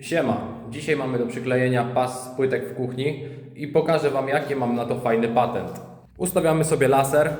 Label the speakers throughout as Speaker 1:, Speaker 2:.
Speaker 1: Siema, dzisiaj mamy do przyklejenia pas płytek w kuchni i pokażę Wam jaki mam na to fajny patent. Ustawiamy sobie laser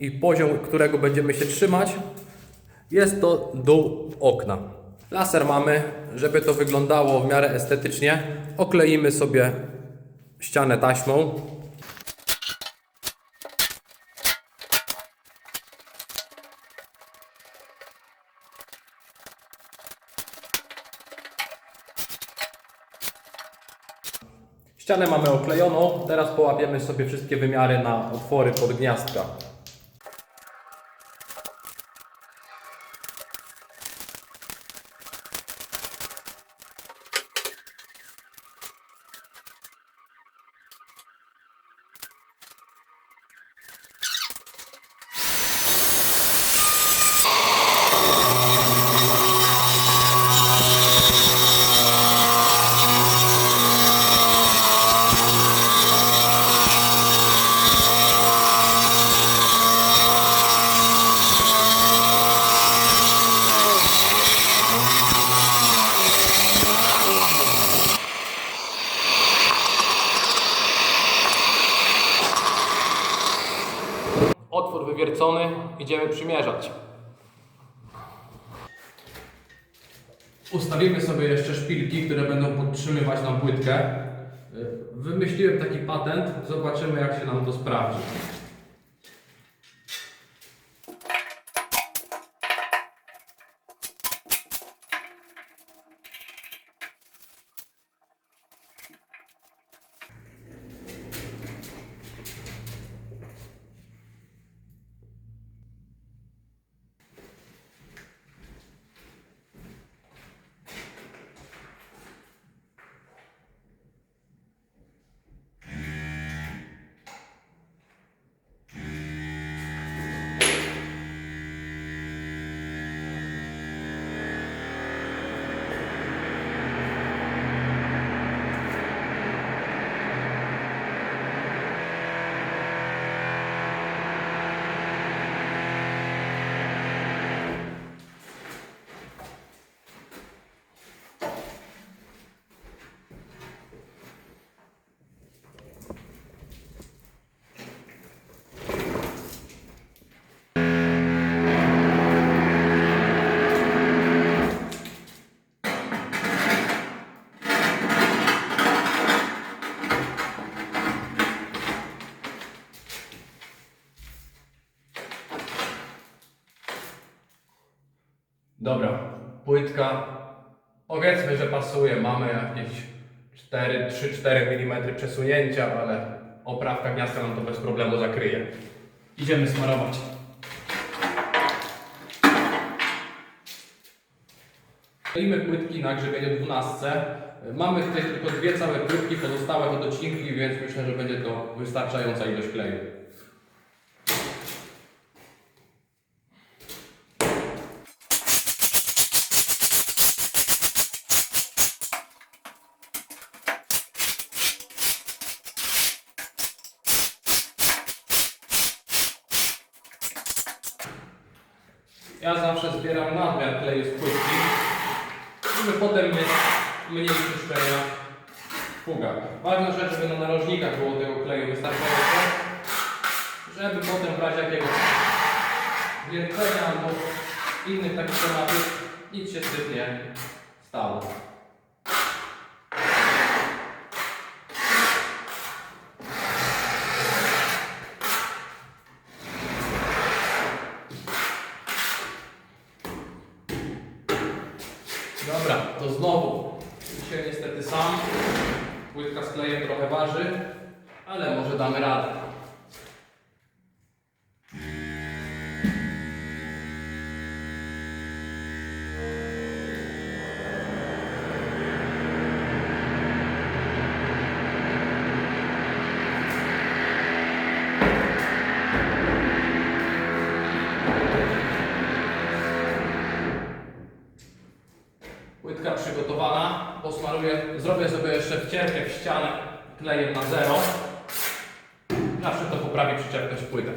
Speaker 1: i poziom, którego będziemy się trzymać jest to dół okna. Laser mamy, żeby to wyglądało w miarę estetycznie, okleimy sobie ścianę taśmą. Ścianę mamy oklejoną, teraz połapiemy sobie wszystkie wymiary na otwory pod gniazdka. Idziemy przymierzać. Ustawimy sobie jeszcze szpilki, które będą podtrzymywać nam płytkę. Wymyśliłem taki patent, zobaczymy jak się nam to sprawdzi. Płytka. Powiedzmy, że pasuje. Mamy jakieś 4, 3-4 mm przesunięcia, ale oprawka gniazda nam to bez problemu zakryje. Idziemy smarować. Kleimy płytki na grzebieniu 12. Mamy tutaj tylko dwie całe płytki, pozostałe to docinki, więc myślę, że będzie to wystarczająca ilość kleju. Ja zawsze zbieram nadmiar kleju z płytki, żeby potem mieć mniej czyszczenia pługach. Ważna rzecz, żeby na narożnikach było tego kleju wystarczająco, żeby potem w razie jakiegoś wiercenia albo innych takich tematów nic się z tym nie stało. Dobra, to znowu. Dzisiaj niestety sam. Płytka z klejem trochę waży, ale może damy radę. Wcierkę w ścianę klejem na zero. Zawsze to poprawi przyczepność płytek.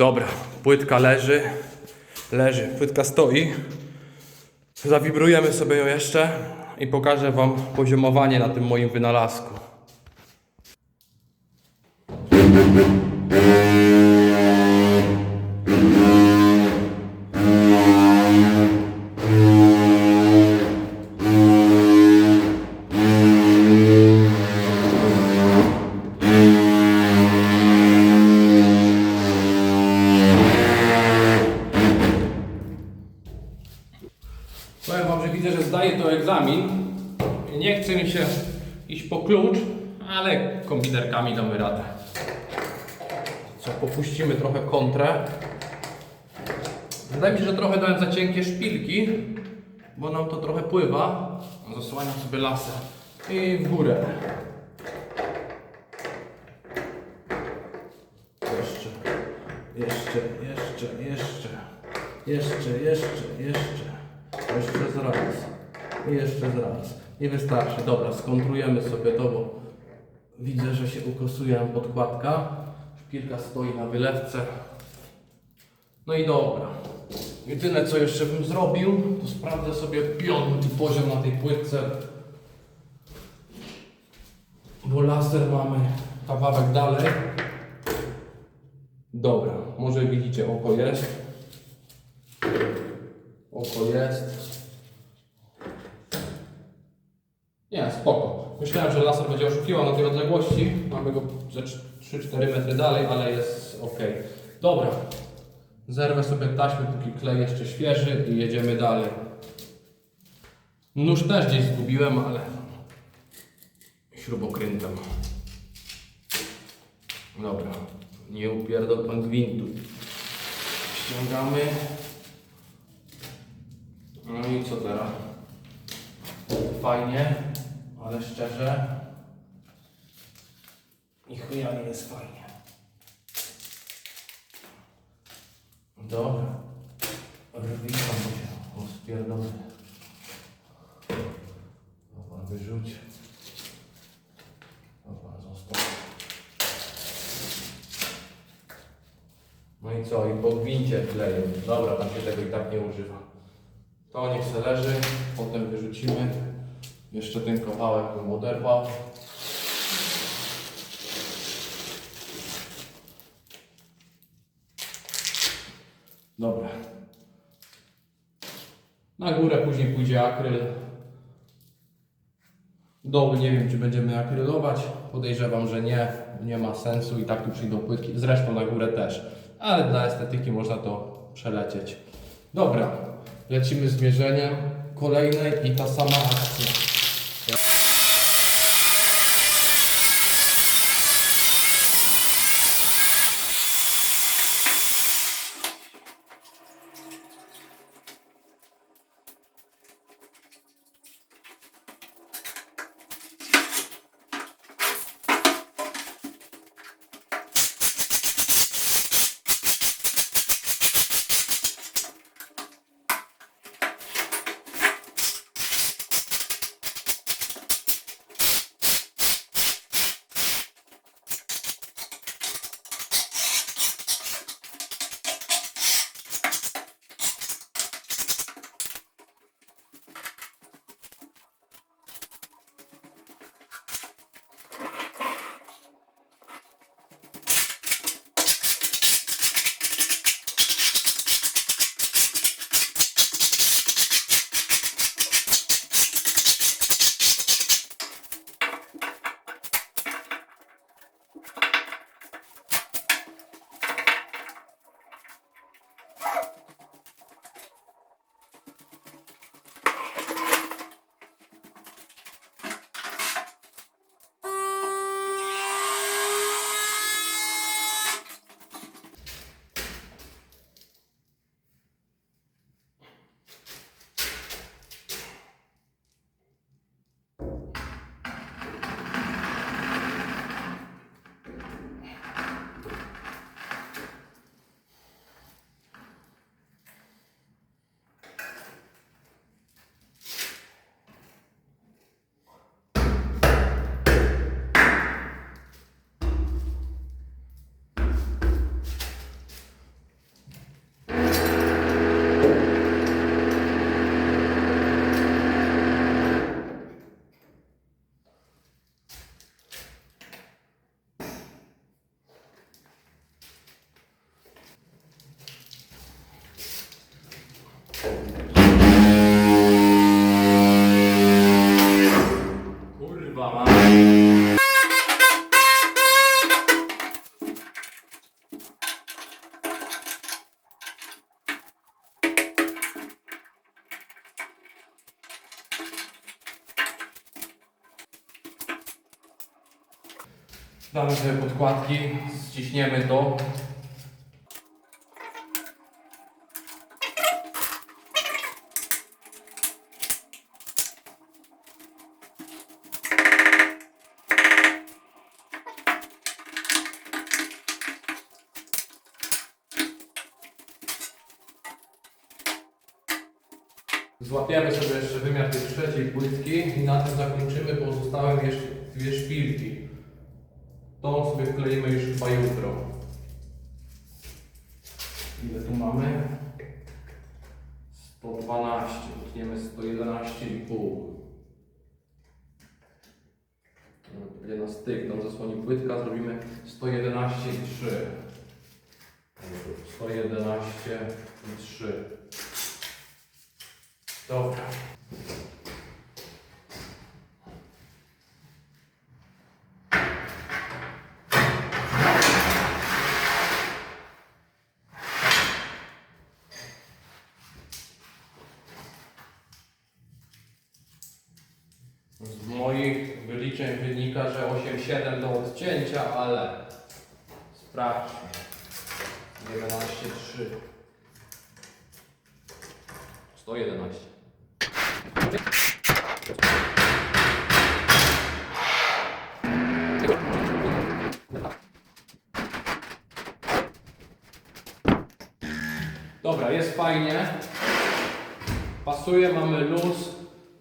Speaker 1: Dobra, płytka leży, leży, płytka stoi. Zawibrujemy sobie ją jeszcze i pokażę Wam poziomowanie na tym moim wynalazku. Po klucz, ale kombinerkami damy radę. Co, popuścimy trochę kontrę. Wydaje mi się, że trochę dałem za cienkie szpilki, bo nam to trochę pływa. Zasłaniam sobie lasem i w górę. Jeszcze, jeszcze, jeszcze, jeszcze, jeszcze, jeszcze, jeszcze. Jeszcze z raz. I jeszcze z Nie wystarczy. Dobra, skontrujemy sobie to, bo widzę, że się ukosuje nam podkładka. Szpilka stoi na wylewce. No i dobra. Jedyne co jeszcze bym zrobił, to sprawdzę sobie i poziom na tej płytce. Bo laser mamy kawałek dalej. Dobra, może widzicie, oko jest. Oko jest. Nie, spoko. Myślałem, że laser będzie oszukiwał na tej odległości. Mamy go ze 3-4 metry dalej, ale jest ok. Dobra. Zerwę sobie taśmę, póki klej jeszcze świeży i jedziemy dalej. Nóż też gdzieś zgubiłem, ale śrubokrętem. Dobra. Nie upierdol pan gwintu. Ściągamy. No i co teraz? Fajnie, ale szczerze i chuja nie jest fajnie. Dobra. Rwika się, o spierdolony. Dobra, wyrzuć. Dobra, został. No i co? I po gwincie kleję. Dobra, tam się tego i tak nie używa. To niech se leży, potem wyrzucimy. Jeszcze ten kawałek bym oderwał. Dobra. Na górę później pójdzie akryl. Doły nie wiem, czy będziemy akrylować. Podejrzewam, że nie. Nie ma sensu i tak tu przyjdą płytki. Zresztą na górę też. Ale dla estetyki można to przelecieć. Dobra, lecimy z mierzeniem. Kolejnej i ta sama akcja. Yemen 2 Ile tu mamy? 112, utniemy 111,5. Będzie na styk, nam zasłoni płytka, zrobimy 111,3. 111,3. Dobra. 7 do odcięcia, ale sprawdźmy. 11, 3. 111. Dobra, jest fajnie. Pasuje, mamy luz.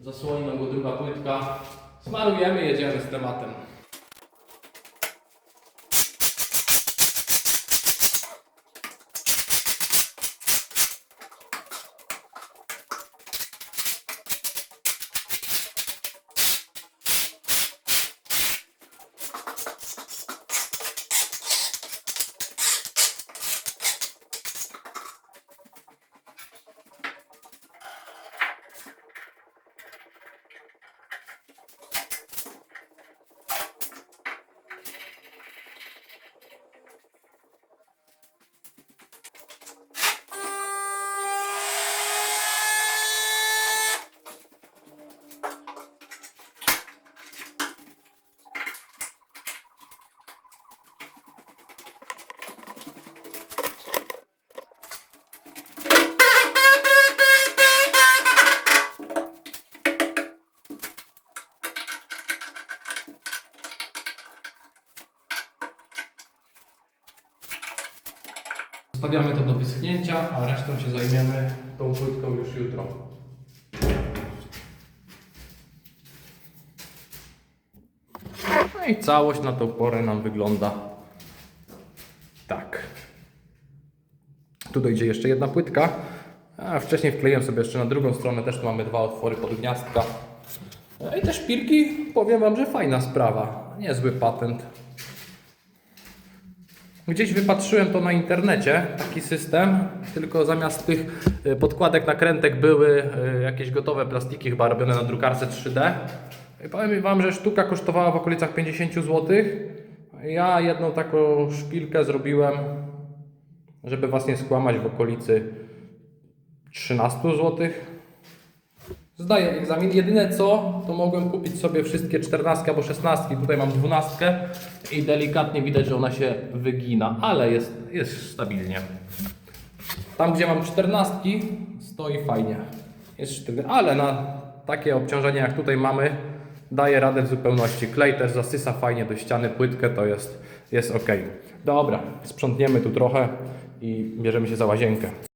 Speaker 1: Zasłoni nam go druga płytka. Smarujemy, jedziemy z tematem. Zostawiamy to do wyschnięcia, a resztą się zajmiemy tą płytką już jutro. No i całość na tą porę nam wygląda tak. Tu dojdzie jeszcze jedna płytka. A wcześniej wkleiłem sobie jeszcze na drugą stronę, też tu mamy dwa otwory pod gniazdka. No I te szpilki, powiem Wam, że fajna sprawa. Niezły patent. Gdzieś wypatrzyłem to na internecie, taki system, tylko zamiast tych y, podkładek nakrętek były y, jakieś gotowe plastiki, chyba robione na drukarce 3D. I powiem Wam, że sztuka kosztowała w okolicach 50 zł. Ja jedną taką szpilkę zrobiłem, żeby Was nie skłamać, w okolicy 13 zł. Zdaję egzamin. Jedyne co, to mogłem kupić sobie wszystkie 14 albo 16. Tutaj mam 12 i delikatnie widać, że ona się wygina, ale jest, jest stabilnie. Tam, gdzie mam 14, stoi fajnie. Jest sztywny, ale na takie obciążenie jak tutaj mamy, daje radę w zupełności. Klej też zasysa fajnie do ściany, płytkę to jest, jest ok. Dobra, sprzątniemy tu trochę i bierzemy się za łazienkę.